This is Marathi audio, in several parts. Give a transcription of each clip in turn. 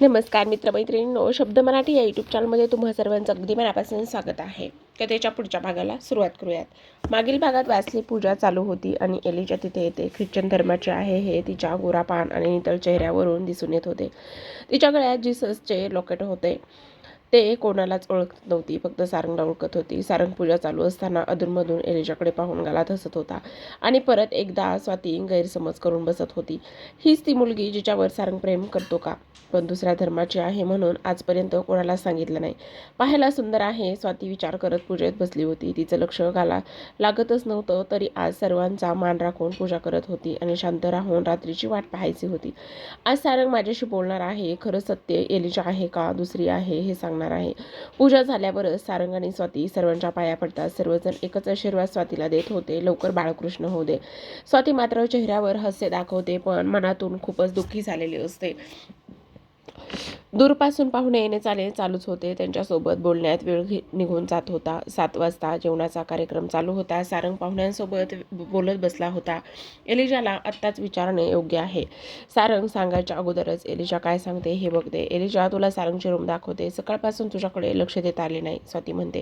नमस्कार मित्रमैत्रिणींनो शब्द मराठी या यूट्यूब चॅनलमध्ये तुम्हा सर्वांचं अगदी मनापासून स्वागत आहे. कथेच्या पुढच्या भागाला सुरुवात करूयात. मागील भागात वाचली पूजा चालू होती आणि एलिजा तिथे येते. ख्रिश्चन धर्माचे आहे हे तिच्या गोरापान आणि नितळ चेहऱ्यावरून दिसून येत होते. तिच्या गळ्यात जीससचे लॉकेट होते. ते कोणालाच ओळखत नव्हती. फक्त सारंगला ओळखत होती. सारंग पूजा चालू असताना अधूनमधून एलिजाकडे पाहून गालात हसत होता. आणि परत एकदा स्वाती गैरसमज करून बसत होती. हीच ती मुलगी जिच्यावर सारंग प्रेम करतो का? पण दुसऱ्या धर्माची आहे म्हणून आजपर्यंत कोणाला सांगितलं नाही. पाहायला सुंदर आहे स्वाती विचार करत पूजेत बसली होती. तिचं लक्ष घाला लागतच नव्हतं तरी आज सर्वांचा मान राखून पूजा करत होती आणि शांत राहून रात्रीची वाट पाहायची होती. आज सारंग माझ्याशी बोलणार आहे. खरं सत्य एलिजा आहे का? दुसरी आहे हे सांगणार आहे. पूजा झाल्यावरच सारंग आणि स्वाती सर्वांच्या पाया पडतात. सर्वजण एकच आशीर्वाद स्वातीला देत होते. लवकर बाळकृष्ण होऊ दे. स्वाती मात्र चेहऱ्यावर हास्य दाखवते पण मनातून खूपच दुःखी झालेली असते. दूरपासून पाहुणे येणे चाले चालूच होते. त्यांच्यासोबत बोलण्यात वेळ घे- निघून जात होता. सात वाजता जेवणाचा कार्यक्रम चालू होता. सारंग पाहुण्यांसोबत बोलत बसला होता. एलिजाला आत्ताच विचारणे योग्य आहे. सारंग सांगायच्या अगोदरच एलिजा काय सांगते हे बघते. एलिजा तुला सारंगची रूम दाखवते. सकाळपासून तुझ्याकडे लक्ष देता आले नाही स्वाती म्हणते.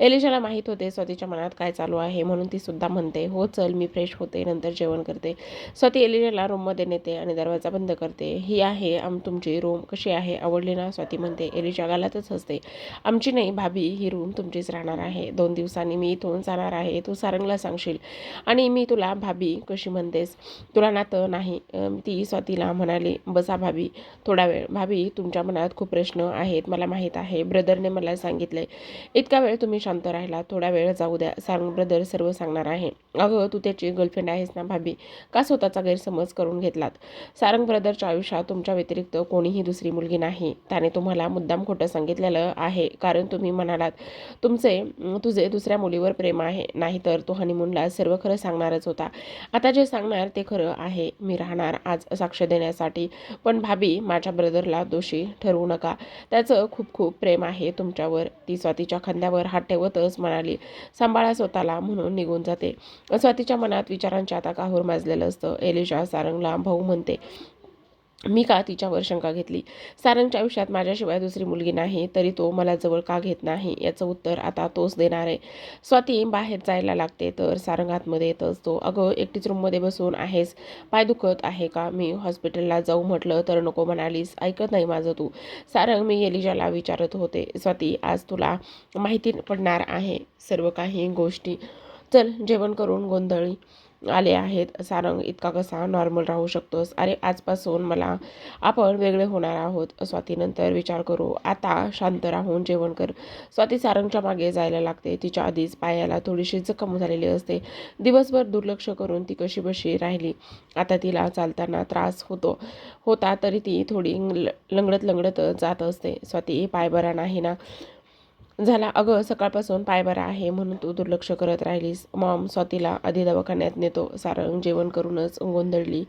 एलिजाला माहीत होते स्वातीच्या मनात काय चालू आहे म्हणून ती सुद्धा म्हणते हो चल मी फ्रेश होते नंतर जेवण करते. स्वाती एलिजाला रूममध्ये नेते आणि दरवाजा बंद करते. ही आहे आम तुमची रूम कशी आहे? आवडली ना स्वाती म्हणते एलिजा गालातच हसते. आमची नाही भाभी ही रूम तुमचीच राहणार आहे. दोन दिवसांनी मी इथून जाणार आहे. तू सारंगला सांगशील. आणि मी तुला भाभी कशी म्हणतेस? तुला नातं नाही. ती स्वातीला म्हणाली बसा भाभी थोडा वेळ. भाभी तुमच्या मनात खूप प्रश्न आहेत. मला माहीत आहे. ब्रदरने मला सांगितले इतका वेळ तुम्ही शांत राहिला. थोडा वेळ जाऊ द्या. सारंग ब्रदर सर्व सांगणार आहे. अगं तू त्याची गर्लफ्रेंड आहेस ना भाभी? का स्वतःचा गैरसमज करून घेतलात? सारंग ब्रदरच्या आयुष्यात तुमच्या व्यतिरिक्त कोणीही दुसरी मुलगी नाही. त्याने तुम्हाला मुद्दाम खोटं सांगितलेलं आहे. कारण तुम्ही म्हणालात तुमचे तुझे दुसऱ्या मुलीवर प्रेम आहे. नाहीतर तो हनीमूनला सर्व खरं सांगणारच होता. आता जे सांगणार ते खरं आहे. मी राहणार आज साक्ष देण्यासाठी. पण भाभी माझ्या ब्रदरला दोषी ठरवू नका. त्याचं खूप खूप प्रेम आहे तुमच्यावर. ती स्वातीच्या खांद्यावर हात ठेवतच म्हणाली सांभाळा स्वतःला म्हणून निघून जाते. स्वातीच्या मनात विचारांचे आता काहूर माजलेलं असतं. एलिशा सारंगला भाऊ म्हणते मी का तिच्यावर शंका घेतली? सारंगच्या आयुष्यात माझ्याशिवाय दुसरी मुलगी नाही तरी तो मला जवळ का घेत नाही? याचं उत्तर आता तोच देणार आहे. स्वाती बाहेर जायला लागते तर सारंग आतमध्ये येत असतो अगं एकटीच रूममध्ये बसून आहेस. पाय दुखत आहे का? मी हॉस्पिटलला जाऊ म्हटलं तर नको म्हणालीस. ऐकत नाही माझं तू. सारंग मी एलिजाला विचारत होते. स्वाती आज तुला माहिती पडणार आहे सर्व काही गोष्टी. चल जेवण करून गोंधळी. आले आहेत. सारंग इतका कसा नॉर्मल राहू शकतोस? अरे आजपासून मला आपण वेगळे होणार आहोत. स्वातीनंतर विचार करू. आता शांत राहून जेवण कर. स्वाती सारंगच्या मागे जायला लागते. तिच्या आधीच पायाला थोडीशी जखम झालेली असते. दिवसभर दुर्लक्ष करून ती कशी बशी राहिली? आता तिला चालताना त्रास होतो. होता तरी ती थोडी ल- लंगडत लंगडत जात असते. स्वाती पायबरा नाही ना? झाला अगं सकाळपासून पाय बरा आहे म्हणून तू दुर्लक्ष करत राहिलीस. मॉम स्वातीला आधी दवाखान्यात नेतो. सारंग जेवण करूनच गोंधळली.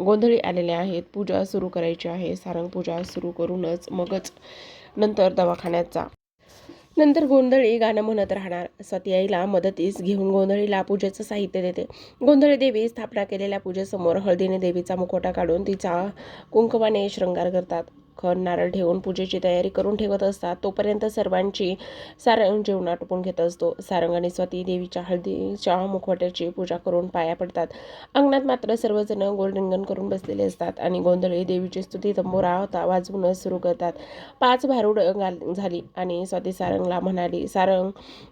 गोंधळी आलेले आहेत. पूजा सुरू करायची आहे. सारंग पूजा सुरू करूनच मगच नंतर दवाखान्यात जा. नंतर गोंधळी गाणं म्हणत राहणार. स्वाती आईला मदतीस घेऊन गोंधळीला पूजेचं साहित्य देते. गोंधळी देवी स्थापना केलेल्या पूजेसमोर हळदीने देवीचा मुखोटा काढून तिचा कुंकवाने शृंगार करतात. खण नारळ ठेवून पूजेची तयारी करून ठेवत असतात. तोपर्यंत सर्वांची सारंग जेवण आटोपून घेत असतो. सारंग आणि स्वाती देवीच्या हळदीच्या मुखवट्याची पूजा करून पाया पडतात. अंगणात मात्र सर्वजण गोलरिंगण करून बसलेले असतात आणि गोंधळी देवीची स्तुती तंबोरा होता वाजवूनच सुरू करतात. पाच भारूड घाल झाली आणि स्वाती सारंगला म्हणाली सारंग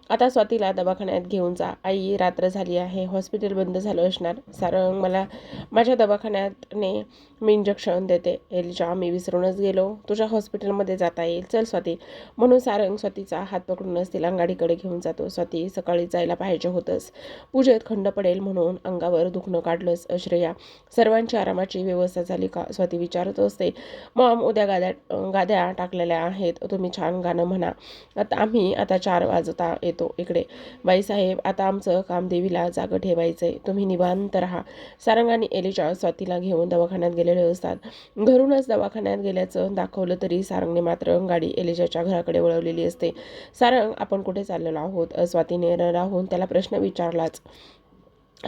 आता स्वातीला दवाखान्यात घेऊन जा. आई रात्र झाली आहे. हॉस्पिटल बंद झालं असणार. सारंग मला माझ्या दवाखान्यातने मी इंजेक्शन देते. एलिजा मी विसरूनच गेलो. तुझ्या हॉस्पिटलमध्ये जाता येईल. चल स्वाती. म्हणून सारंग स्वातीचा हात पकडूनच तिला गाडीकडे घेऊन जातो. स्वाती सकाळी जायला पाहिजे होतंच पूजेत खंड पडेल म्हणून अंगावर दुखणं काढलंच श्रेया सर्वांची आरामाची व्यवस्था झाली का? स्वाती विचारत असते. मॉम उद्या गाद्या गाद्या टाकलेल्या आहेत. तुम्ही छान गाणं म्हणा. आता आम्ही आता चार वाजता येतो इकडे. बाईसाहेब आता आमचं काम देवीला जागं ठेवायचं आहे तुम्ही निवांत राहा. सारंग आणि एलिजा स्वातीला घेऊन दवाखान्यात गेलेले असतात. घरूनच दवाखान्यात गेल्याचं दाखवलं तरी सारंगने मात्र गाडी एलिजाच्या घराकडे वळवलेली असते. सारंग आपण कुठे चाललेलो आहोत? स्वातीने राहून त्याला प्रश्न विचारलाच.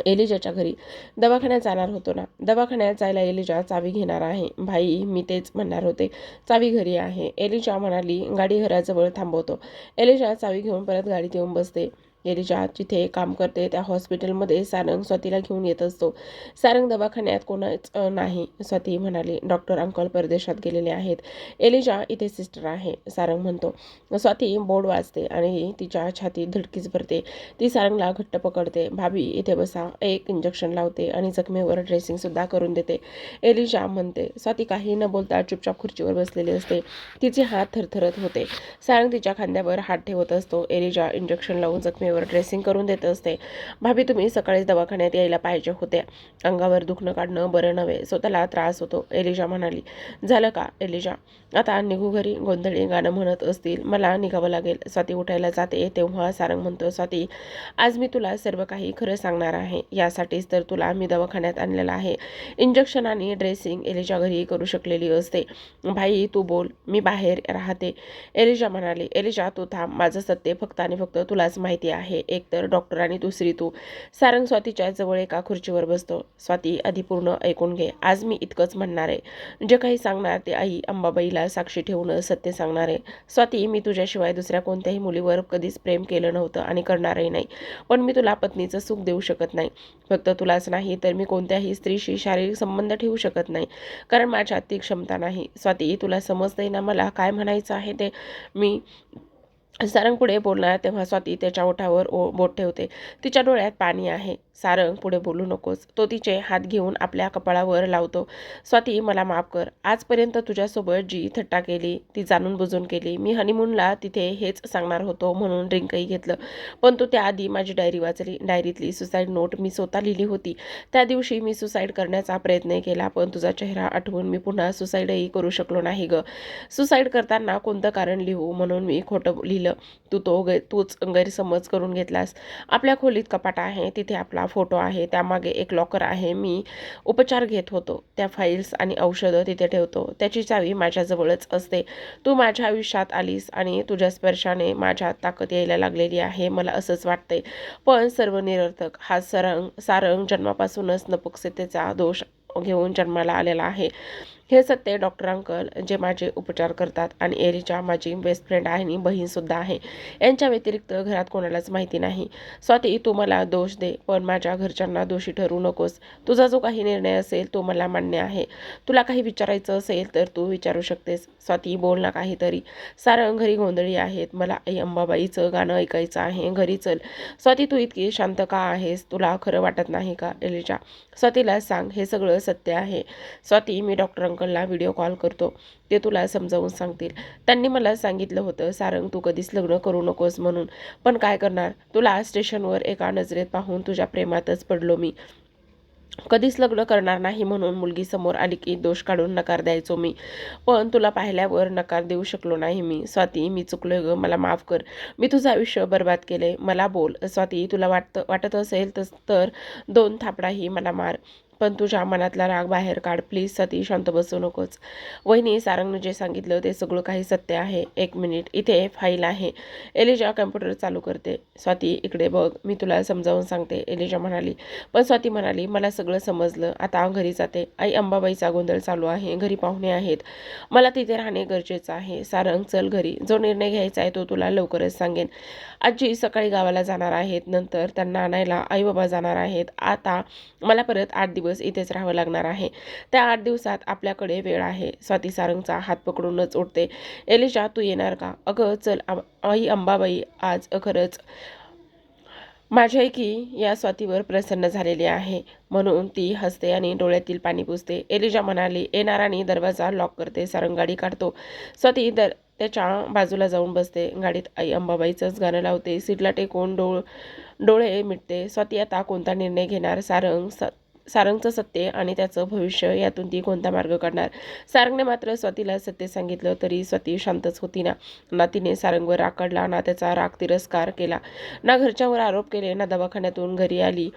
एलिजाच्या घरी. दवाखान्यात जाणार होतो ना? दवाखान्यात जायला एलिजा चावी घेणार आहे. भाई मी तेच म्हणणार होते. चावी घरी आहे. एलिजा म्हणाली गाडी घराजवळ थांबवतो. एलिजा चावी घेऊन परत गाडीत येऊन बसते. गिरिजा जिथे काम करते त्या हॉस्पिटलमध्ये सारंग स्वातीला घेऊन येत असतो. सारंग दवाखान्यात कोणाच नाही स्वाती म्हणाली. डॉक्टर अंकल परदेशात गेलेले आहेत. एलिजा इथे सिस्टर आहे सारंग म्हणतो. स्वाती बोर्ड वाचते आणि तिच्या छातीत धडकीच भरते. ती सारंगला घट्ट पकडते. भाभी इथे बसा. एक इंजेक्शन लावते आणि जखमेवर ड्रेसिंगसुद्धा करून देते. एलिजा म्हणते स्वाती काही न बोलता चुपचाप खुर्चीवर बसलेली असते. तिचे हात थरथरत होते. सारंग तिच्या खांद्यावर हात ठेवत असतो. एलिजा इंजेक्शन लावून जखमेवर ड्रेसिंग करून देत असते. भाभी तुम्ही सकाळीच दवाखान्यात यायला पाहिजे होत्या अंगावर दुखणं काढणं बरं नव्हे. स्वतःला त्रास होतो एलिजा म्हणाली. झालं का एलिजा? आता निघू घरी गोंधळी गाणं म्हणत असतील. मला निघावं लागेल. स्वाती उठायला जाते तेव्हा सारंग म्हणतो स्वाती आज मी तुला सर्व काही खरं सांगणार आहे. यासाठीच तर तुला मी दवाखान्यात आणलेला आहे. इंजेक्शन आणि ड्रेसिंग एलिजा घरी करू शकलेली असते. भाई तू बोल. मी बाहेर राहते. एलिजा म्हणाली. एलिजा तू थांब. माझं सत्य फक्त आणि फक्त तुलाच माहिती आहे एक तर डॉक्टर आणि दुसरी तू. सारंग स्वातीच्या जवळ एका खुर्चीवर बसतो. स्वाती आधी पूर्ण ऐकून घे. आज मी इतकंच म्हणणार आहे. जे काही सांगणार ते आई अंबाबाईला साक्षी ठेवून सत्य सांगणार आहे. स्वाती मी तुझ्याशिवाय दुसऱ्या कोणत्याही मुलीवर कधीच प्रेम केलं नव्हतं आणि करणारही नाही. पण मी तुला पत्नीचं सुख देऊ शकत नाही. फक्त तुलाच नाही तर मी कोणत्याही स्त्रीशी शारीरिक संबंध ठेवू शकत नाही. कारण माझ्यात ती क्षमता नाही. स्वाती तुला समजतंय ना मला काय म्हणायचं आहे ते? मी सारंग पुढे बोलणार तेव्हा स्वाती त्याच्या ओठावर ओ बोट ठेवते. तिच्या डोळ्यात पाणी आहे. सारंग पुढे बोलू नकोस. तो तिचे हात घेऊन आपल्या कपाळावर लावतो. स्वाती मला माफ कर. आजपर्यंत तुझ्यासोबत जी थट्टा केली ती जाणून बुजून केली. मी हनीमूनला तिथे हेच सांगणार होतो म्हणून ड्रिंकही घेतलं. पण तू त्याआधी माझी डायरी वाचली. डायरीतली सुसाईड नोट मी स्वतः लिहिली होती. त्या दिवशी मी सुसाईड करण्याचा प्रयत्न केला पण तुझा चेहरा आठवून मी पुन्हा सुसाईडही करू शकलो नाही ग. सुसाईड करताना कोणतं कारण लिहू म्हणून मी खोटं लिहिलं. तू तो गै तूच गैरसमज करून घेतलास. आपल्या खोलीत कपाट आहे. तिथे आपला फोटो आहे त्यामागे एक लॉकर आहे. मी उपचार घेत होतो. त्या फाईल्स आणि औषधं तिथे ठेवतो. त्याची चावी माझ्याजवळच असते. तू माझ्या आयुष्यात आलीस आणि तुझ्या स्पर्शाने माझ्या ताकद यायला लागलेली आहे मला असंच वाटतंय. पण सर्व निरर्थक हा सरंग सारंग जन्मापासूनच नपुंसकतेचा दोष घेऊन जन्माला आलेला आहे. हे सत्य डॉक्टर अंकल जे माझे उपचार करतात आणि एरीच्या माझी बेस्ट फ्रेंड आहे आणि बहीणसुद्धा आहे यांच्या व्यतिरिक्त घरात कोणालाच माहिती नाही. स्वाती तू मला दोष दे पण माझ्या घरच्यांना दोषी ठरू नकोस. तुझा जो काही निर्णय असेल तो मला मान्य आहे. तुला काही विचारायचं असेल तर तू विचारू शकतेस. स्वाती बोल ना काहीतरी. सारंग घरी गोंधळी आहेत. मला आई अंबाबाईचं गाणं ऐकायचं आहे. घरी चल. स्वाती तू इतकी शांत का आहेस? तुला खरं वाटत नाही का एलिजा? स्वातीला सांग. हे सगळं सत्य आहे. स्वाती मी डॉक्टर अंकलला व्हिडिओ कॉल करतो. ते तुला समजावून सांगतील. त्यांनी मला सांगितलं होतं सारंग तू कधीच लग्न करू नकोस म्हणून. पण काय करणार? तुला स्टेशनवर एका नजरेत पाहून तुझ्या प्रेमातच पडलो मी. कधीच लग्न करणार नाही म्हणून मुलगी समोर आली की दोष काढून नकार द्यायचो मी. पण तुला पाहिल्यावर नकार देऊ शकलो नाही मी. स्वाती मी चुकलोय ग मला माफ कर. मी तुझं आयुष्य बर्बाद केले मला बोल. स्वाती तुला वाटतं वाटत असेल तस तर दोन थापडाही मला मार. पण तुझ्या मनातला राग बाहेर काढ. प्लीज सती शांत बसू नकोच वहिनी सारंगनं जे सांगितलं ते सगळं काही सत्य आहे. एक मिनिट इथे फाईल आहे. एलिजा कम्प्युटर चालू करते. स्वाती इकडे बघ. मी तुला समजावून सांगते. एलिजा म्हणाली. पण स्वाती म्हणाली मला सगळं समजलं. आता घरी जाते. आई अंबाबाईचा गोंधळ चालू आहे. घरी पाहुणे आहेत. मला तिथे राहणे गरजेचं आहे. सारंग चल घरी. जो निर्णय घ्यायचा आहे तो तुला लवकरच सांगेन. आजी सकाळी गावाला जाणार आहेत. नंतर त्यांना आणायला आई बाबा जाणार आहेत. आता मला परत आठ दिवस इथेच राहावं लागणार आहे. त्या आठ दिवसात आपल्याकडे वेळ आहे. स्वाती सारंगचा हात पकडूनच उठते एलिजा तू येणार का? अगं चल आई अंबाबाई आज खरंच माझ्याकी या स्वातीवर प्रसन्न झालेली आहे. म्हणून ती हसते आणि डोळ्यातील पाणी पुसते. एलिजा म्हणाली येणार आणि दरवाजा लॉक करते. सारंग गाडी काढतो. स्वाती दर त्याच्या बाजूला जाऊन बसते. गाडीत आई अंबाबाईचंच गाणं लावते. सीटला टेकून डोळ डोळे मिटते. स्वाती आता कोणता निर्णय घेणार? सारंग स सारंगचं सत्य आणि त्याचं भविष्य यातून ती कोणता मार्ग काढणार? सारंगने मात्र स्वातीला सत्य सांगितलं तरी स्वाती शांतच होती ना. ना तिने सारंगवर राग काढला ना त्याचा राग तिरस्कार केला. ना घरच्यावर आरोप केले ना दवाखान्यातून घरी आली.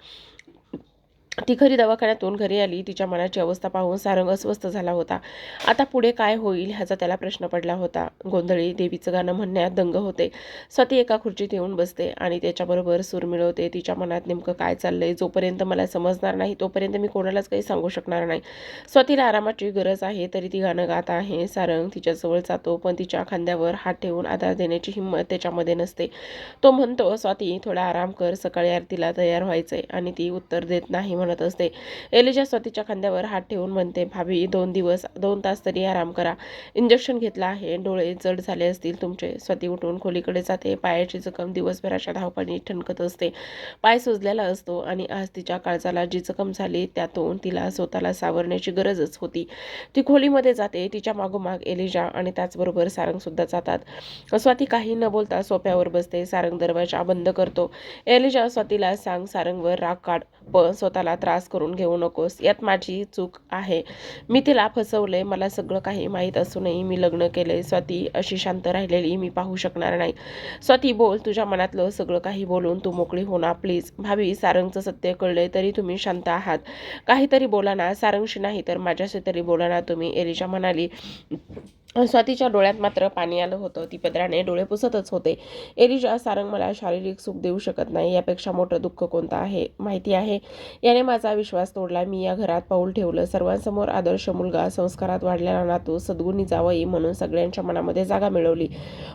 ती खरी दवाखान्यातून घरी आली तिच्या मनाची अवस्था पाहून सारंग अस्वस्थ झाला होता. आता पुढे काय होईल ह्याचा त्याला प्रश्न पडला होता. गोंधळी देवीचं गाणं म्हणण्यात दंग होते. स्वती एका खुर्चीत येऊन बसते आणि त्याच्याबरोबर सूर मिळवते. तिच्या मनात नेमकं काय चाललंय? जोपर्यंत मला समजणार नाही तोपर्यंत मी कोणालाच काही सांगू शकणार नाही. स्वतीला आरामाची गरज आहे तरी ती गाणं गात आहे. सारंग तिच्याजवळ जातो पण तिच्या खांद्यावर हात ठेवून आधार देण्याची हिंमत त्याच्यामध्ये नसते. तो म्हणतो स्वाती थोडा आराम कर. सकाळी आरतीला तयार व्हायचंय. आणि ती उत्तर देत नाही. म्हणत असते. एलिजा स्वतीच्या खांद्यावर हात ठेवून म्हणते भाभी दोन दिवस दोन तास तरी आराम करा. इंजेक्शन घेतलं आहे. डोळे जड झाले असतील तुमचे. स्वती उठून खोलीकडे जाते. पायाची जखम दिवसभराच्या धावपाणी ठणकत असते. पाय सुजलेला असतो आणि आज तिच्या काळजाला जी जखम झाली त्यातून तिला स्वतःला सावरण्याची गरजच होती. ती खोलीमध्ये जाते. तिच्या मागोमाग एलिजा आणि त्याचबरोबर सारंग सुद्धा जातात. स्वाती काही न बोलता सोप्यावर बसते. सारंग दरवाजा बंद करतो. एलिजा स्वातीला सांग सारंगवर राग काढ. पण स्वतःला त्रास करून घेऊ नकोस यात माझी चूक आहे. मी तिला फसवले मला सगळं काही माहीत असूनही मी लग्न केले. स्वाती अशी शांत राहिलेली मी पाहू शकणार नाही. स्वाती बोल तुझ्या मनातलं सगळं काही बोलून तू मोकळी हो ना प्लीज भावी सारंगचं सत्य कळले तरी तुम्ही शांत आहात. काहीतरी बोला ना सारंगशी नाही तर माझ्याशी तरी बोला ना तुम्ही एलिशा म्हणाली. स्वातीच्या डोळ्यात मात्र पाणी आलं होतं. ती पदराने डोळे पुसतच होते. एरिजा सारंग मला शारीरिक सुख देऊ शकत नाही यापेक्षा मोठं दुःख कोणतं आहे? माहिती आहे. याने माझा विश्वास तोडला. मी या घरात पाऊल ठेवलं. सर्वांसमोर आदर्श मुलगा संस्कारात वाढलेला नातू सद्गुणी जावई म्हणून सगळ्यांच्या मनामध्ये जागा मिळवली.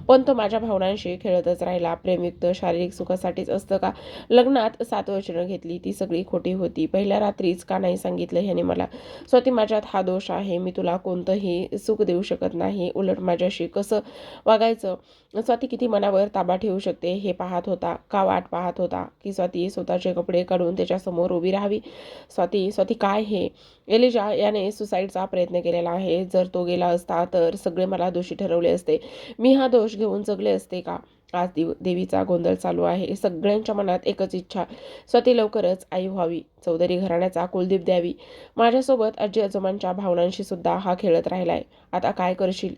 पण तो माझ्या भावनांशी खेळतच राहिला. प्रेमयुक्त शारीरिक सुखासाठीच असतं का? लग्नात सात वचनं घेतली. ती सगळी खोटी होती. पहिल्या रात्रीच का नाही सांगितलं ह्याने मला? स्वती माझ्यात हा दोष आहे. मी तुला कोणतंही सुख देऊ शकत नाही. नाही उलट माझ्याशी कसं वागायचं? स्वाती किती मनावर ताबा ठेवू शकते हे पाहत होता. का वाट पाहत होता? की स्वाती स्वतःचे कपडे काढून त्याच्यासमोर उभी राहावी? स्वाती स्वाती काय हे? एलिजा याने सुसाईडचा प्रयत्न केलेला आहे. जर तो गेला असता तर सगळे मला दोषी ठरवले असते. मी हा दोष घेऊन जगले असते का? आज देव देवीचा गोंधळ चालू आहे. सगळ्यांच्या मनात एकच इच्छा स्वती लवकरच आई व्हावी. चौधरी घराण्याचा कुलदीप द्यावी. माझ्यासोबत आजी आजोबांच्या भावनांशी सुद्धा हा खेळत राहिलाय. आता काय करशील?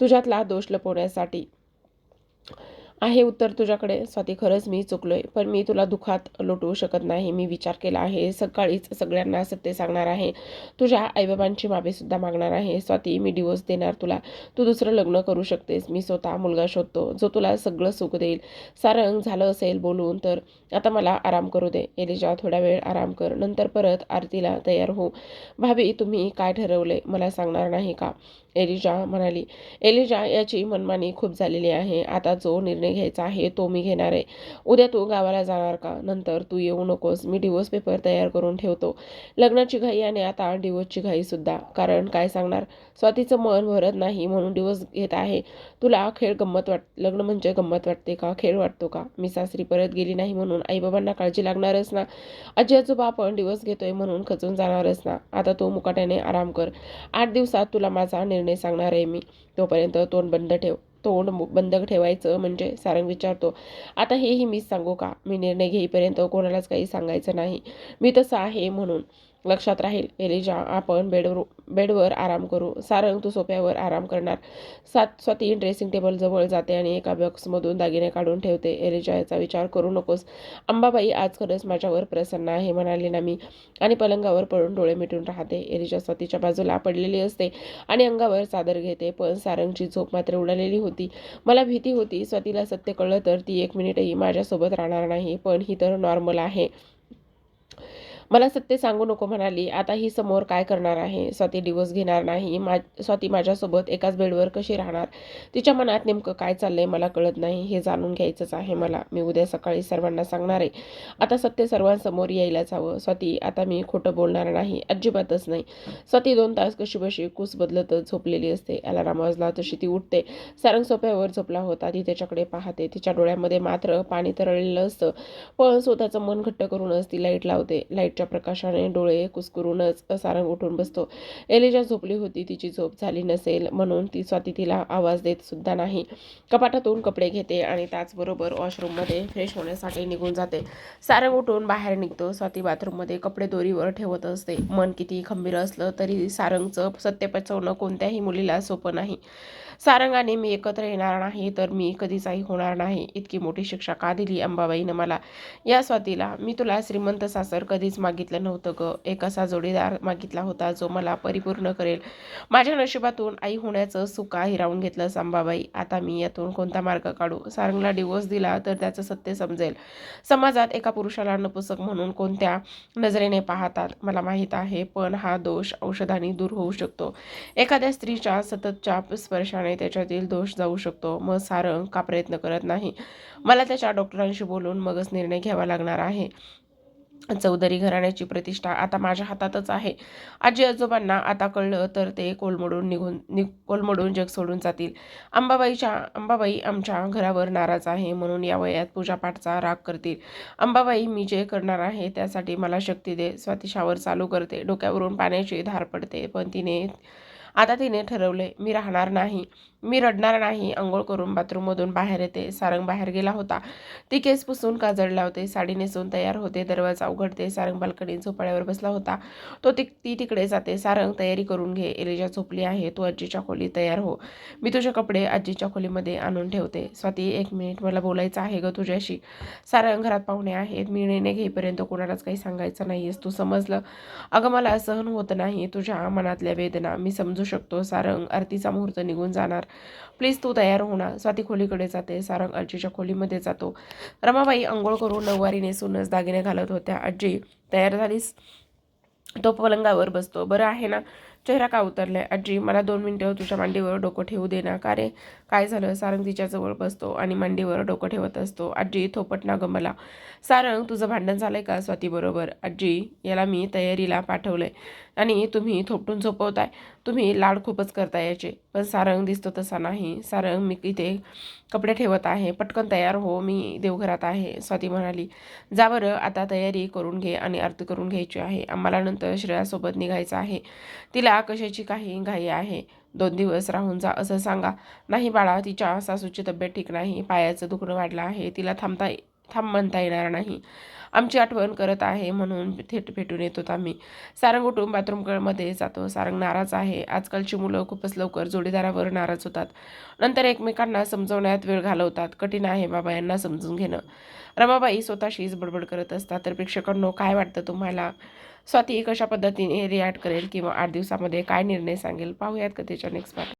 तुझ्यातला दोष लपवण्यासाठी. आहे उत्तर तुझ्याकडे. स्वाती खरंच मी चुकलो आहे पण मी तुला दुःखात लोटवू शकत नाही. मी विचार केला आहे. सकाळीच सगळ्यांना सत्य सांगणार आहे. तुझ्या आईबाबांची माफीसुद्धा मागणार आहे. स्वाती मी डिवोर्स देणार तुला. तू दुसरं लग्न करू शकतेस. मी स्वतः मुलगा शोधतो जो तुला सगळं सुख देईल. सारंग झालं असेल बोलून तर आता मला आराम करू दे. एलिजा थोडा वेळ आराम कर. नंतर परत आरतीला तयार हो. भाभी तुम्ही काय ठरवले मला सांगणार नाही का? एलिजा म्हणाली. एलिजा याची मनमानी खूप झालेली आहे. आता जो निर्णय घ्यायचा आहे तो मी घेणार आहे. उद्या तू गावाला जाणार का? नंतर तू येऊ नकोस. मी डिवोर्स पेपर तयार करून ठेवतो. लग्नाची घाई आणि आता डिवोर्सची घाईसुद्धा कारण काय सांगणार? स्वातीचं मन भरत नाही म्हणून डिवोर्स घेत आहे. तुला खेळ गंमत वाट लग्न म्हणजे गंमत वाटते का? खेळ वाटतो का? मी सासरी परत गेली नाही म्हणून आईबाबांना काळजी लागणारच ना. आजी आजोबा आपण दिवस घेतोय म्हणून खचून जाणारच ना. आता तो मुकाट्याने आराम कर. आठ दिवसात तुला माझा निर्णय सांगणार आहे मी. तोपर्यंत तोंड बंद ठेव. तोंड बंद ठेवायचं म्हणजे सारंग विचारतो आता हेही मीच सांगू का? मी निर्णय घेईपर्यंत कोणालाच काही सांगायचं नाही. मी तसं आहे म्हणून. लक्षात राहील एलिजा आपण बेडवर बेडवर आराम करू. सारंग तू सोप्यावर आराम करणार. सात स्वाती ड्रेसिंग टेबल जवळ जाते आणि एका बॉक्समधून दागिने काढून ठेवते. एलिजा याचा विचार करू नकोस. अंबाबाई आज खरंच माझ्यावर प्रसन्न आहे म्हणाली ना मी आणि पलंगावर पडून डोळे मिटून राहते. एलिजा स्वातीच्या बाजूला पडलेली असते आणि अंगावर चादर घेते पण सारंगची झोप मात्र उडालेली होती. मला भीती होती स्वातीला सत्य कळलं तर ती एक मिनिटही माझ्यासोबत राहणार नाही पण ही तर नॉर्मल आहे. मला सत्य सांगू नको म्हणाली. आता ही समोर काय करणार आहे? स्वाती डिवोर्स घेणार नाही. मा स्वाती माझ्यासोबत एकाच बेडवर कशी राहणार? तिच्या मनात नेमकं काय चाललंय मला कळत नाही. हे जाणून घ्यायचंच आहे मला. मी उद्या सकाळी सर्वांना सांगणार आहे. आता सत्य सर्वांसमोर यायलाच हवं. स्वाती आता मी खोटं बोलणार नाही. अजिबातच नाही. स्वाती दोन तास कशी बशी कुस बदलतच झोपलेली असते. अलाराम वाजला तशी ती उठते. सारंग सोप्यावर झोपला होता. ती त्याच्याकडे पाहते. तिच्या डोळ्यामध्ये मात्र पाणी तरळलेलं असतं. पण स्वतःचं मन घट्ट करूनच ती लाइट लावते. लाइट च्या प्रकाशाने डोळे कुसकुरूनच सारंग उठून बसतो. एलिजा झोपली होती तिची झोप झाली नसेल म्हणून ती स्वाती तिला आवाज देत सुद्धा नाही. कपाटातून कपडे घेते आणि त्याचबरोबर वॉशरूममध्ये फ्रेश होण्यासाठी निघून जाते. सारंग उठून बाहेर निघतो. स्वाती बाथरूममध्ये कपडे दोरीवर ठेवत असते. मन किती खंबीर असलं तरी सारंगचं सत्य पचवणं कोणत्याही मुलीला सोपं नाही. सारंगाने मी एकत्र येणार नाही तर मी कधीच आई होणार नाही. इतकी मोठी शिक्षा का दिली अंबाबाईनं मला? या स्वातीला मी तुला श्रीमंत सासर कधीच मागितलं नव्हतं ग. एक असा जोडीदार मागितला होता जो मला परिपूर्ण करेल. माझ्या नशिबातून आई होण्याचं सुका हिरावून घेतलं अंबाबाई. आता मी यातून कोणता मार्ग काढू? सारंगला डिवोर्स दिला तर त्याचं सत्य समजेल. समाजात एका पुरुषाला नपुसक म्हणून कोणत्या नजरेने पाहतात? मला माहीत आहे पण हा दोष औषधाने दूर होऊ शकतो. एखाद्या स्त्रीच्या सततच्या स्पर्शाने त्याच्यातील दोष जाऊ शकतो. मग सारंग का प्रयत्न करत नाही? मला त्याच्या डॉक्टरांशी बोलून मगच निर्णय घ्यावा लागणार आहे. चौधरी घराण्याची प्रतिष्ठा आता माझ्या हातातच आहे. आजी आजोबांना आता कळलं तर ते कोलमडून निघून नि कोलमडून जग सोडून जातील. अंबाबाईच्या अंबाबाई आमच्या घरावर नाराज आहे म्हणून या वयात पूजापाठचा राग करतील. अंबाबाई मी जे करणार आहे त्यासाठी मला शक्ती दे. स्वातिशावर चालू करते. डोक्यावरून पाण्याची धार पडते पण तिने आता तिने ठरवले मी राहणार नाही. मी रडणार नाही आंघोळ करून बाथरूममधून बाहेर येते. सारंग बाहेर गेला होता. ती केस पुसून काजळ लावते साडी नेसून तयार होते. दरवाजा उघडते. सारंग बाल्कनीत झोपाळ्यावर बसला होता. तो ती ती तिकडे जाते. सारंग तयारी करून घे. एलिजा झोपली आहे. तू आजीच्या खोली तयार हो. मी तुझे कपडे आजीच्या खोलीमध्ये आणून ठेवते. स्वाती एक मिनिट. मला बोलायचं आहे ग तुझ्याशी. सारंग घरात पाहुणे आहेत. मी निर्णय घेईपर्यंत कोणालाच काही सांगायचं नाहीयेस. तू समजलं? अगं मला सहन होत नाही. तुझ्या मनातल्या वेदना. मी समजू शकतो. सारंग आरतीचा मुहूर्त निघून जाणार. प्लीज तू तयार हो ना स्वाती खोलीकडे जाते. सारंग आजीच्या खोलीमध्ये जातो. रमाबाई आंघोळ करून नऊवारी नेसूनच दागिने घालत होत्या. आजी तयार झालीस? तो पलंगावर बसतो. बरं आहे ना. चेहरा का उतरलाय? आजी मला दोन मिनटं तुझ्या मांडीवर डोकं ठेवू दे ना. का रे? काय झालं? सारंग तिच्याजवळ बसतो आणि मांडीवर डोकं ठेवत असतो. आजी थोपट ना गमला मला. सारंग तुझं भांडण झालंय का स्वातीबरोबर आजी याला मी तयारीला पाठवलंय. आणि तुम्ही थोपटून झोपवताय. तुम्ही लाड खूपच करता याचे. पण सारंग दिसतो तसा नाही. सारंग मी इथे कपडे ठेवत आहे. पटकन तयार हो. मी देवघरात आहे स्वाती म्हणाली. जा बरं आता तयारी करून घे आणि आरती करून घ्यायची आहे. आम्हाला नंतर श्रेयासोबत निघायचं आहे. तिला कशाची काही घाई आहे? दोन दिवस राहून जा असं सांगा. नाही बाळा तिच्या सासूची तब्येत ठीक नाही. पायाचं दुखणं वाढलं आहे. तिला थांबता थांब म्हणता येणार नाही. आमची आठवण करत आहे म्हणून थेट भेटून येतो आम्ही. सारंग उठून बाथरूममध्ये जातो. सारंग नाराज आहे. आजकालची मुलं खूपच लवकर जोडीदारावर नाराज होतात. नंतर एकमेकांना समजवण्यात वेळ घालवतात. कठीण आहे बाबा यांना समजून घेणं. रमाबाई स्वतःशीच बडबड करत असतात. तर प्रेक्षकांनो काय वाटतं तुम्हाला? स्वाती कशा पद्धतीने रिॲक्ट करेल किंवा आठ दिवसामध्ये काय निर्णय सांगेल? पाहूयात कथेच्या नेक्स्ट पार्ट